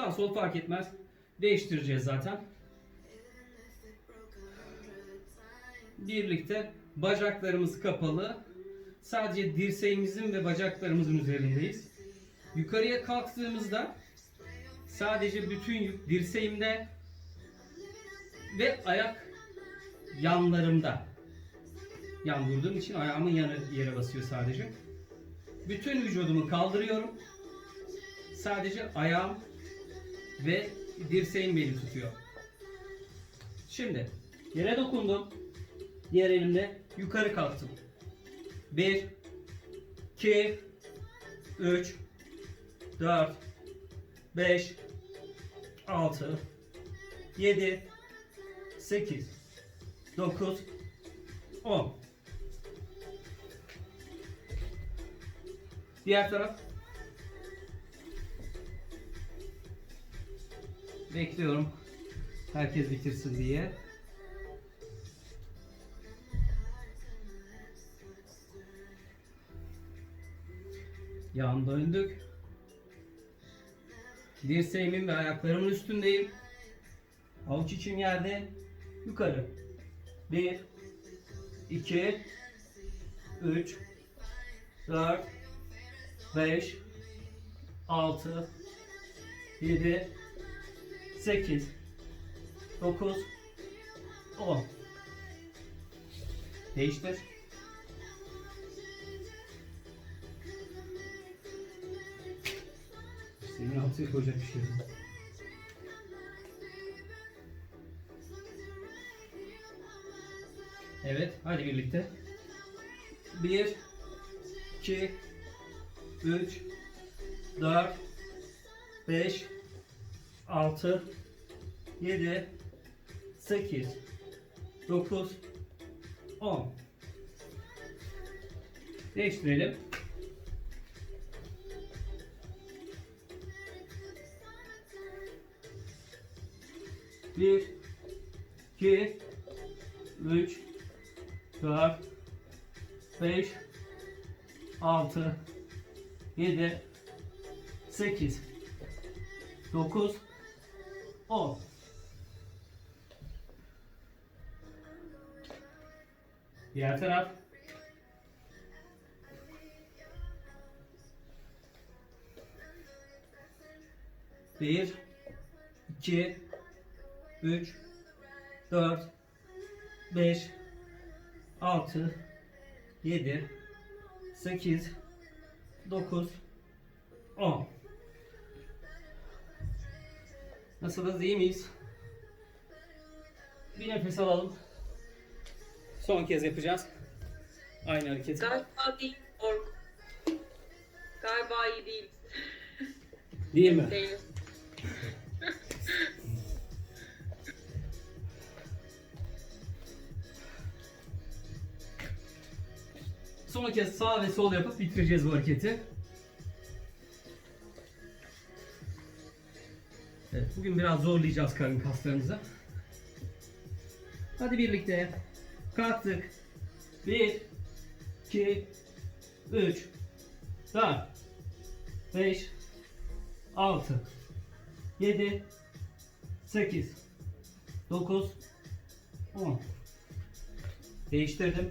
Sağ sol fark etmez. Değiştireceğiz zaten. Birlikte bacaklarımız kapalı. Sadece dirseğimizin ve bacaklarımızın üzerindeyiz. Yukarıya kalktığımızda sadece bütün yük dirseğimde ve ayak yanlarımda. Yan durduğum için ayağımın yanı yere basıyor sadece. Bütün vücudumu kaldırıyorum. Sadece ayağım ve dirseğim beni tutuyor. Şimdi yere dokundum. Diğer elimle yukarı kalktım. 1 2 3 4 5 6 7 8 9 10 Diğer taraf Bekliyorum. Herkes bitirsin diye. Yan döndük. Dirseğimin ve ayaklarımın üstündeyim. Avuç içim yerde. Yukarı. 1 2 3 4 5 6 7 8 9 10 Değiştir. Senin altına koyacak bir şey yok. Evet, hadi birlikte. 1 2 3 4 5 6 7 8 9 10 Değiştirelim. Bir, iki, üç, dört, beş, altı, yedi, sekiz, dokuz, on. Diğer taraf. Bir, iki, üç, dört, beş, altı, yedi, sekiz, dokuz, on. Nasılız iyi miyiz? Bir nefes alalım. Son kez yapacağız. Aynı hareketi. Galiba değil Ork. Galiba iyi değil. Değil mi? Değiliz. Son kez sağ ve sol yapıp bitireceğiz bu hareketi. Evet, bugün biraz zorlayacağız karın kaslarımızı. Hadi birlikte. Kalktık. 1 2 3 4 5 6 7 8 9 10 Değiştirdim.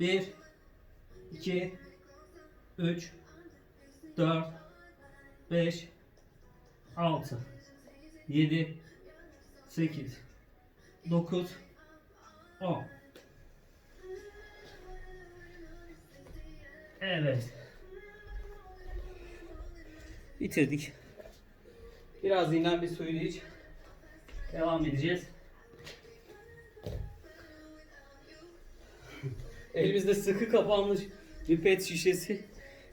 Bir, iki, üç, dört, beş, altı, yedi, sekiz, dokuz, on. Evet. Bitirdik. Biraz dinlen bir suyunu iç. Devam edeceğiz. Elimizde sıkı kapanmış bir pet şişesi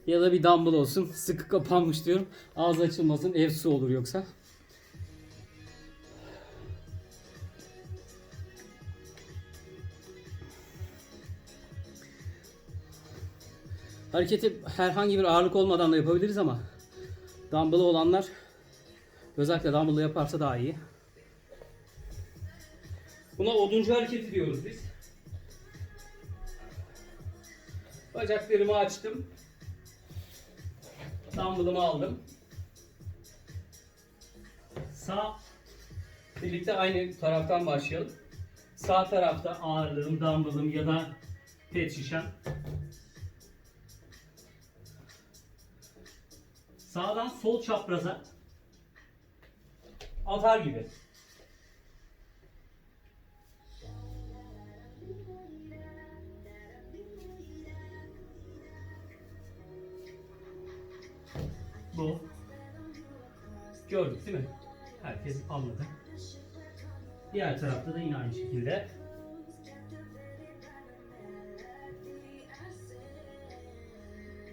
ya da bir dumbbell olsun. Sıkı kapanmış diyorum. Ağzı açılmasın. Ev su olur yoksa. Hareketi herhangi bir ağırlık olmadan da yapabiliriz ama dumbbell'ı olanlar özellikle dumbbell'ı yaparsa daha iyi. Buna oduncu hareketi diyoruz biz. Bacaklarımı açtım. Dumbbell'ımı aldım. Sağ birlikte aynı taraftan başlayalım. Sağ tarafta ağırlığım, dumbbellım ya da pet şişem. Sağdan sol çapraza atar gibi. Bu. Gördük değil mi? Herkes anladı. Diğer tarafta da yine aynı şekilde.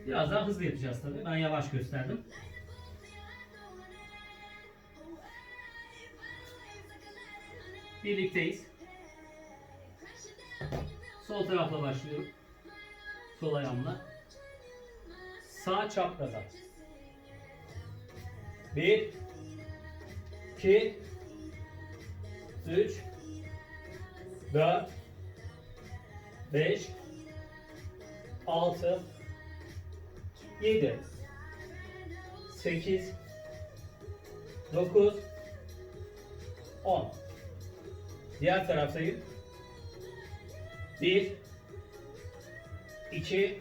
Biraz daha hızlı yapacağız tabii. Ben yavaş gösterdim. Birlikteyiz. Sol tarafla başlıyorum. Sol ayağımla. Sağ çapraza. Bir, iki, üç, dört, beş, altı, yedi, sekiz, dokuz, on. Diğer taraftayım. Bir, iki,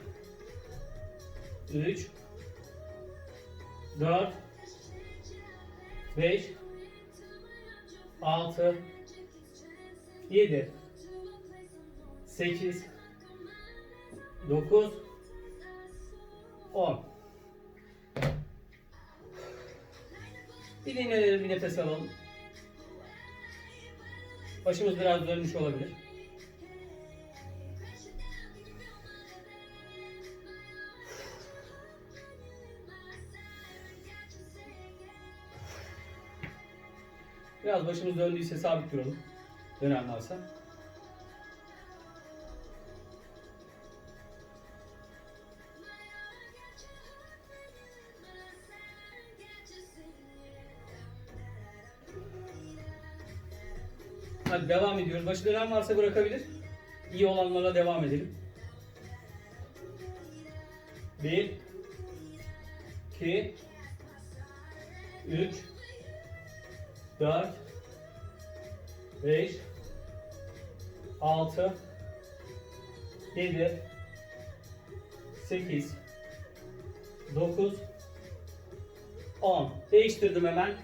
üç, dört, 5 6 7 8 9 10 Bir dinlenelim, bir nefes alalım. Başımız biraz dönmüş olabilir. Biraz başımız döndüyse sabit duralım. Dönen varsa. Hadi devam ediyoruz. Başı dönen varsa bırakabilir. İyi olanlara devam edelim. 1 2 3 4 5 6 7 8 9 10 Değiştirdim hemen.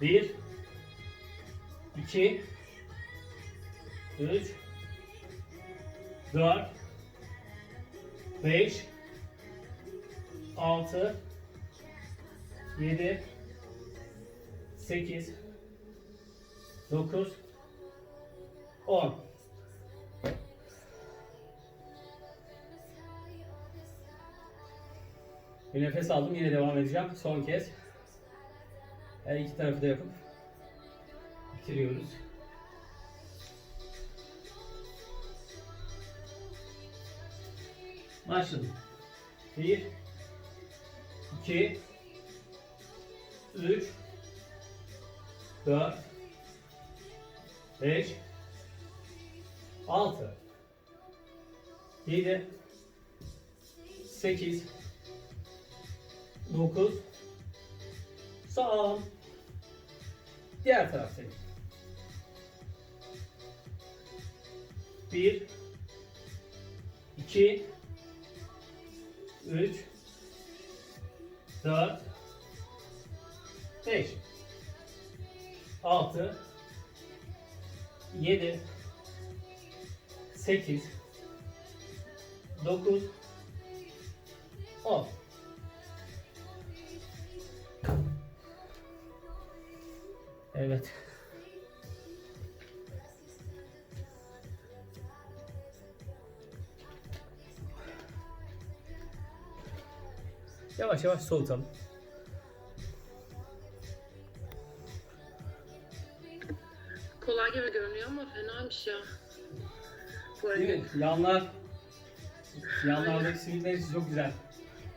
1 2 3 4 5 6 7 8 9 10 Bir nefes aldım yine devam edeceğim son kez. Her iki tarafı da yapıp bitiriyoruz. Başladım. 1 2 3 4 5 6 7 8 9 Sağ Diğer taraftayım. 1 2 3 4 5 6 7 8 9 10 Evet. Yavaş yavaş soğutalım. Kolay gibi görünüyor ama fenaymış ya. Bu Yanlar, yanlardaki simitler için çok güzel.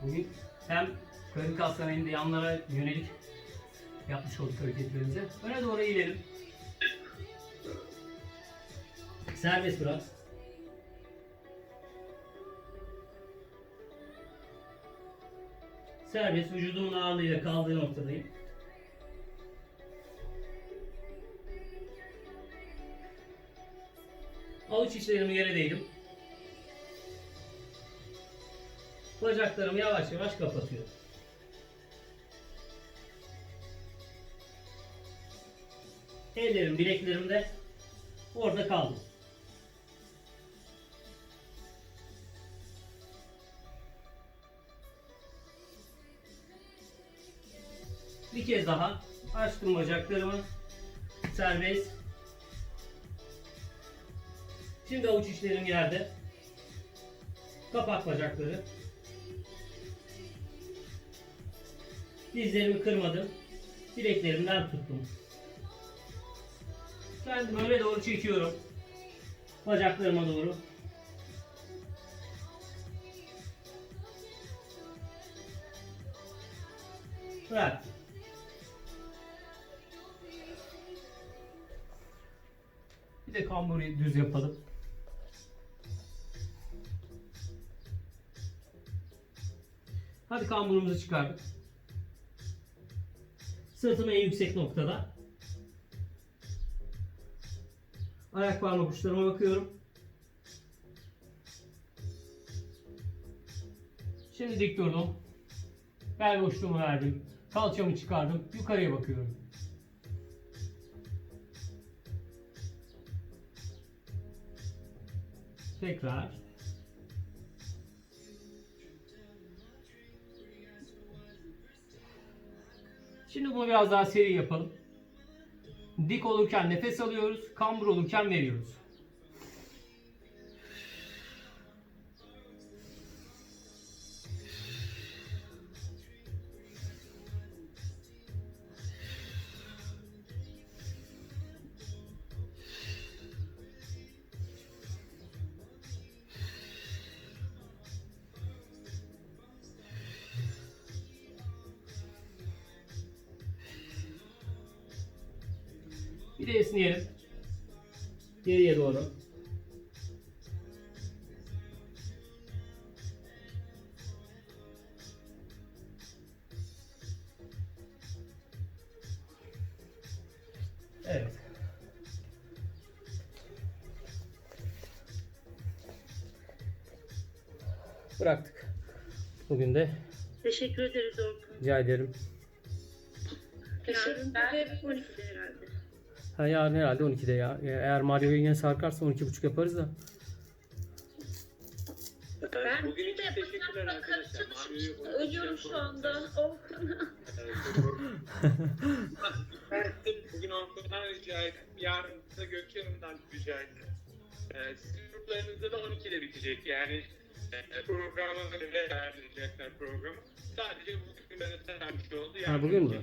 Bugün hem karın kaslarına hem de yanlara yönelik yapmış olduk hareketlerimizi. Öne doğru eğilelim. Serbest bırak. Serbest vücudumun ağırlığıyla kaldığı noktadayım. Avuç içlerimi yere değdim. Bacaklarımı yavaş yavaş kapatıyorum. Ellerim bileklerimde orada kaldım. Bir kez daha açtım bacaklarımı. Serbest. Şimdi avuç içlerim yerde. Kapak bacakları. Dizlerimi kırmadım. Bileklerimden tuttum. Kendimi öne doğru çekiyorum. Bacaklarıma doğru. Bırak. Bir de kamburu düz yapalım. Hadi kamburumuzu çıkardık. Sırtım en yüksek noktada. Ayak parmak uçlarıma bakıyorum. Şimdi dik durdum. Bel boşluğumu verdim. Kalçamı çıkardım. Yukarıya bakıyorum. Tekrar. Şimdi bunu biraz daha seri yapalım. Dik olurken nefes alıyoruz, kambur olurken veriyoruz. Bir de esneyelim. Geriye doğru. Evet. Bıraktık. Bugün de Teşekkür ederiz Orkun. rica ederim. Ben- ben 12'de herhalde. Ha yarın herhalde 12'de ya. Eğer Mario'yu yine sarkarsa 12.30 yaparız da. Ben Bugün için teşekkürler arkadaşlar. Mario'yu Ölüyorum şu anda. Ben bugün Orkun'dan rica ettim. Yarın da Gökçen'den rica ettim. Ee, sizin gruplarınızda da 12'de bitecek. Yani e, programı öyle ayarlayacaklar programı. Sadece bugün bana vermiş oldu. Yani Ha, bugün mü?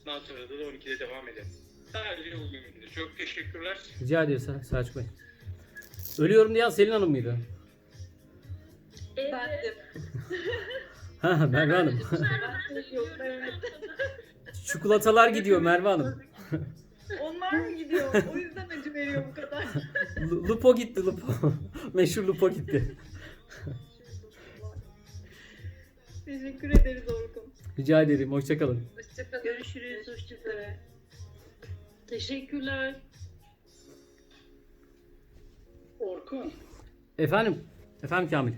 Ondan sonra da 12'de devam edelim. Sadece bugün. Çok teşekkürler. Rica ederiz Sel- Selçuk Bey. Ölüyorum diyen Selin Hanım mıydı? Evet. Bendim. Ha Merve Hanım. Yok, evet. Çikolatalar gidiyor Merve Hanım. Onlar mı gidiyor? O yüzden acı veriyor bu kadar. Lu- Lupo gitti Lupo. Meşhur Lupo gitti. Teşekkür ederiz Orkun. Rica ederim. Hoşçakalın. Hoşçakalın. Görüşürüz. Hoşçakalın. Teşekkürler. Orkun, Efendim? Efendim Kamil?